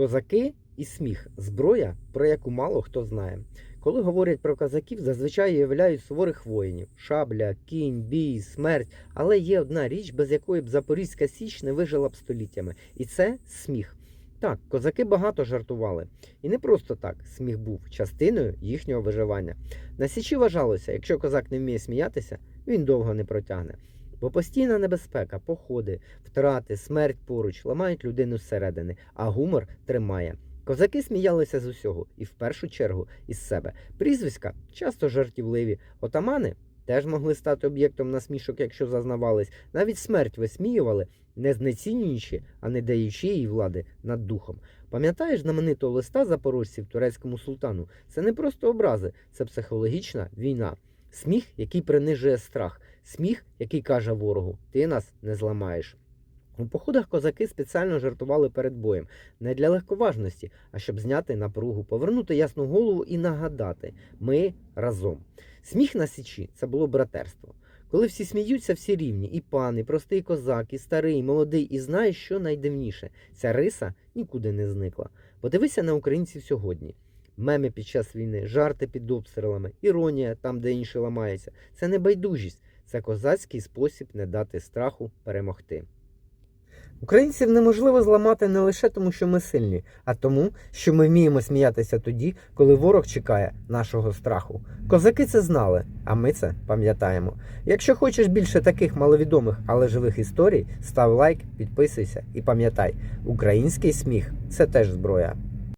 Козаки і сміх зброя, про яку мало хто знає. Коли говорять про козаків, зазвичай уявляють суворих воїнів: шабля, кінь, бій, смерть. Але є одна річ, без якої б Запорізька Січ не вижила б століттями, і це сміх. Так, козаки багато жартували. І не просто так, сміх був частиною їхнього виживання. На Січі вважалося, якщо козак не вміє сміятися, він довго не протягне. Бо постійна небезпека, походи, втрати, смерть поруч ламають людину зсередини, а гумор тримає. Козаки сміялися з усього, і в першу чергу із себе. Прізвиська часто жартівливі, отамани теж могли стати об'єктом насмішок, якщо зазнавались. Навіть смерть висміювали, не знецінюючи, а не даючи їй влади над духом. Пам'ятаєш знаменитого листа запорожців турецькому султану? Це не просто образи, це психологічна війна. Сміх, який принижує страх, сміх, який каже ворогу: ти нас не зламаєш. У походах козаки спеціально жартували перед боєм не для легковажності, а щоб зняти напругу, повернути ясну голову і нагадати: ми разом. Сміх на січі це було братерство. Коли всі сміються, всі рівні, і пан, і простий козак, і старий, і молодий, і знаєш, що найдивніше, ця риса нікуди не зникла. Подивися на українців сьогодні. Меми під час війни, жарти під обстрілами, іронія там, де інші ламаються. Це не байдужість, це козацький спосіб не дати страху перемогти. Українців неможливо зламати не лише тому, що ми сильні, а тому, що ми вміємо сміятися тоді, коли ворог чекає нашого страху. Козаки це знали, а ми це пам'ятаємо. Якщо хочеш більше таких маловідомих, але живих історій, став лайк, підписуйся і пам'ятай, український сміх це теж зброя.